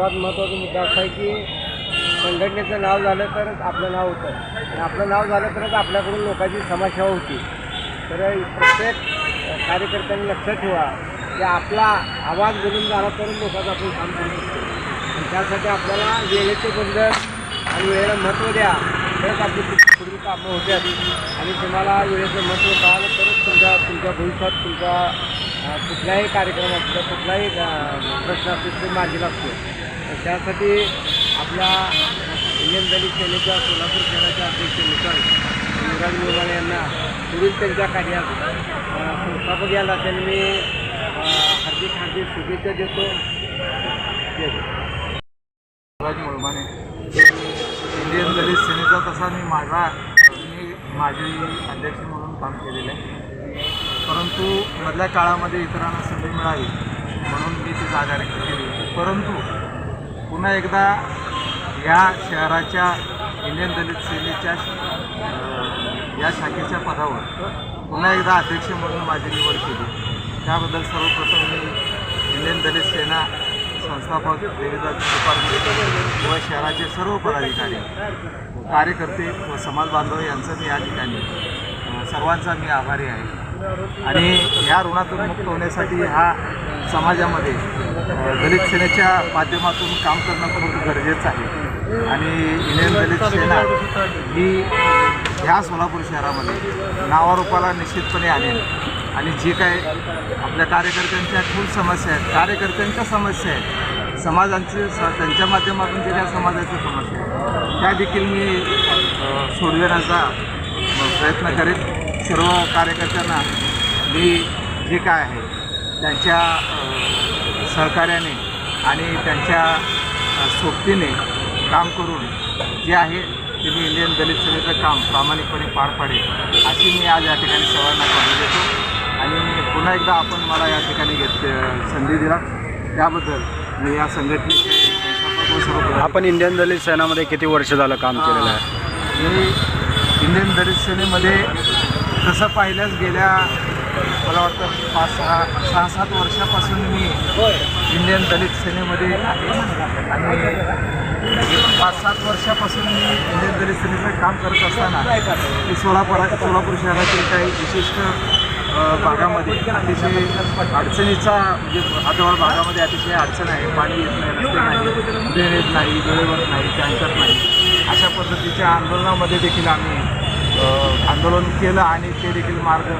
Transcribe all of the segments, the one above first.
सर्वात महत्त्वाचा मुद्दा असा आहे की संघटनेचं नाव झालं तरच आपलं नाव होतं. आणि आपलं नाव झालं तरच आपल्याकडून लोकांची समाजसेवा होती. तर प्रत्येक कार्यकर्त्यांनी लक्षात ठेवा की आपला आवाज बोलून झाला तरच लोकांचं आपण काम करू शकतो. आणि त्यासाठी आपल्याला वेळेचे बंधन आणि वेळेला महत्त्व द्या. तरच आपली पुढील कामं होत्यात आणि तुम्हाला वेळेचं महत्त्व कळालं तरच तुमच्या तुमच्या भविष्यात तुमचा कुठलाही कार्यक्रम असतो कुठलाही प्रश्न असतो ते मार्गी लागतो तर त्यासाठी आपल्या इंडियन दलित सेनेच्या सोलापूर शहराच्या अध्यक्ष निकल युवराज मोबाळे यांना पुढील त्यांच्या कार्यात संस्थापक या नात्याने मी हार्दिक हार्दिक शुभेच्छा देतो. देतो मुळमाने इंडियन दलित सेनेचा तसा मी माझा मी माझी अध्यक्ष म्हणून काम केलेलं आहे. परंतु मधल्या काळामध्ये इतरांना संधी मिळावी म्हणून मी ती जागा रिक्त केली. परंतु पुन्हा एकदा या शहराच्या इंडियन दलित सेनेच्या या शाखेच्या पदावर पुन्हा एकदा अध्यक्ष म्हणून माझी निवड केली. त्याबद्दल सर्वप्रथम मी इंडियन दलित सेना संस्थापक देवीदास डिपार्टमेंट व शहराचे सर्व पदाधिकारी कार्यकर्ते व समाज बांधव यांचं मी या ठिकाणी सर्वांचा मी आभारी आहे. आणि या ऋणातून मुक्त होण्यासाठी हा समाजामध्ये दलित सेनेच्या माध्यमातून काम करणं खूप गरजेचं आहे. आणि इंडियन दलित सेना ही ह्या सोलापूर शहरामध्ये नावारूपाला निश्चितपणे आणेल. आणि जे काय आपल्या कार्यकर्त्यांच्या खूप समस्या आहेत कार्यकर्त्यांच्या समस्या आहेत समाजांचे स त्यांच्या माध्यमातून जे काही समाजाच्या समस्या आहेत त्या देखील मी सोडविण्याचा प्रयत्न करेन. सर्व कार्यकर्त्यांना मी जे काय आहे त्यांच्या सहकार्याने आणि त्यांच्या सोबतीने काम करून जे आहे ते मी इंडियन दलित सेनेचं काम प्रामाणिकपणे पार पाडेल अशी मी आज या ठिकाणी सर्वांना ग्वाही देतो आणि पुन्हा एकदा आपण मला या ठिकाणी घेत संधी दिला. त्याबद्दल मी या संघटनेचे आपण इंडियन दलित सेनामध्ये किती वर्ष झालं काम केलेलं आहे? मी इंडियन दलित सेनेमध्ये तसं पाहिल्यास गेल्या मला वाटतं पाच सहा सहा सात वर्षापासून मी इंडियन दलित सेनेमध्ये आहे. आणि पाच सात वर्षापासून मी इंडियन दलित सेनेचं काम करत असताना मी सोलापूर सोलापूर शहरातील काही विशिष्ट भागामध्ये अतिशय अडचणीचा म्हणजे हातवळ भागामध्ये अतिशय अडचण आहे. पाणी येत नाही रस्ते नाही ड्रेन येत नाही वेळेवर नाही टँकर नाही. अशा पद्धतीच्या आंदोलनामध्ये देखील आम्ही आंदोलन केलं आणि ते देखील मार्ग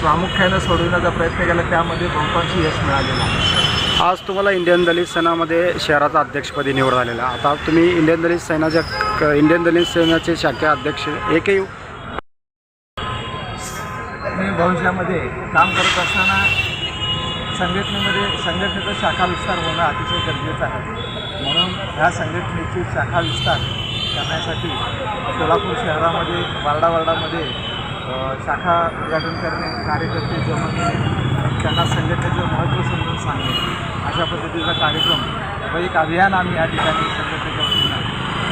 प्रामुख्यानं सोडवण्याचा प्रयत्न केला. त्यामध्ये बहुतांशी यश मिळालेलं आहे. आज तुम्हाला इंडियन दलित सेनामध्ये शहराचा अध्यक्षपदी निवड झालेला. आता तुम्ही इंडियन दलित सेनाच्या इंडियन दलित सेनाचे शाखे अध्यक्ष एकही मी भविष्यामध्ये काम करत असताना संघटनेमध्ये संघटनेचा शाखा विस्तार होणं अतिशय गरजेचं आहे. म्हणून ह्या संघटनेची शाखा विस्तार करण्यासाठी सोलापूर शहरामध्ये वार्डावार्डामध्ये वार्डामध्ये शाखा उद्घाटन करणे कार्यकर्ते जमा त्यांना संघटनेचं महत्त्व समजून सांगणे अशा पद्धतीचा कार्यक्रम व एक अभियान आम्ही या ठिकाणी संघटनेच्या वतीनं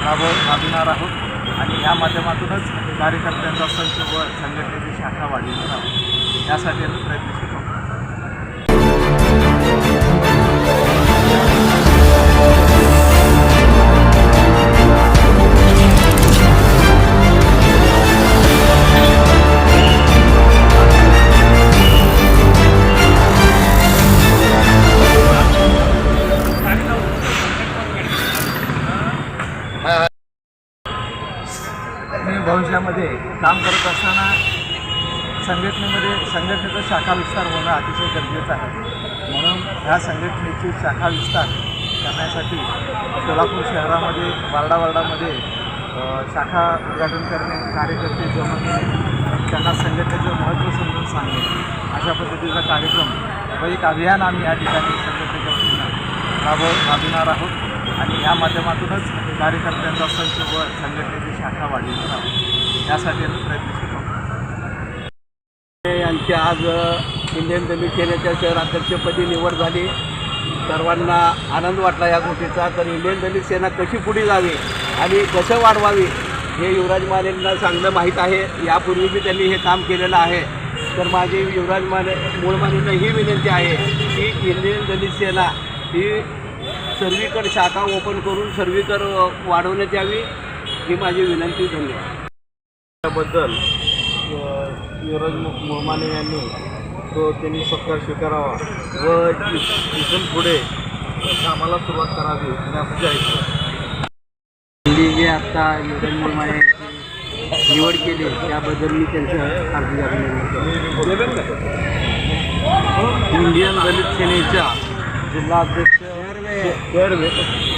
राबव राबविणार आहोत. आणि या माध्यमातूनच कार्यकर्त्यांचा संच व संघटनेची शाखा वाढविणार आहोत. यासाठी आम्ही प्रयत्नशील भविष्यामध्ये काम करत असताना संघटनेमध्ये संघटनेचा शाखा विस्तार होणं अतिशय गरजेचं आहे. म्हणून ह्या संघटनेची शाखा विस्तार करण्यासाठी सोलापूर शहरामध्ये वार्डावार्डामध्ये वार्डामध्ये शाखा उद्घाटन करणे कार्यकर्ते जमवणे त्यांना संघटनेचं महत्त्व समजून सांगणे अशा पद्धतीचा कार्यक्रम व एक अभियान आम्ही या ठिकाणी संघटनेच्या वतीनं राबव राबविणार आहोत. आणि या माध्यमातूनच म्हणजे कार्यकर्त्यांचा संच व संघटनेची शाखा वाढली जावी यासाठी आम्ही प्रयत्नशील यांची आज इंडियन दलित सेनेच्या शहराध्यक्षपदी निवड झाली. सर्वांना आनंद वाटला या गोष्टीचा. तर इंडियन दलित सेना कशी पुढे जावी आणि कसं वाढवावी हे युवराज मानेंना चांगलं माहीत आहे. यापूर्वी बी त्यांनी हे काम केलेलं आहे. तर माझी युवराज माने मूळ मानेंना ही विनंती आहे की इंडियन दलित सेना ही सर्वीकडे शाखा ओपन करून सर्वीकडे वाढवण्यात यावी ही माझी विनंती. धन्यवाद. त्याबद्दल युवराज मोमाने यांनी तो त्यांनी सत्कार स्वीकारावा व इथून पुढे कामाला सुरुवात करावी आपली मी जे आत्ता युवराज यांची निवड केली. त्याबद्दल मी त्यांचं हार्दिक अभिनंदन करतो. इंडियन दलित सेनेच्या जिल्हाध्यक्ष Quero É.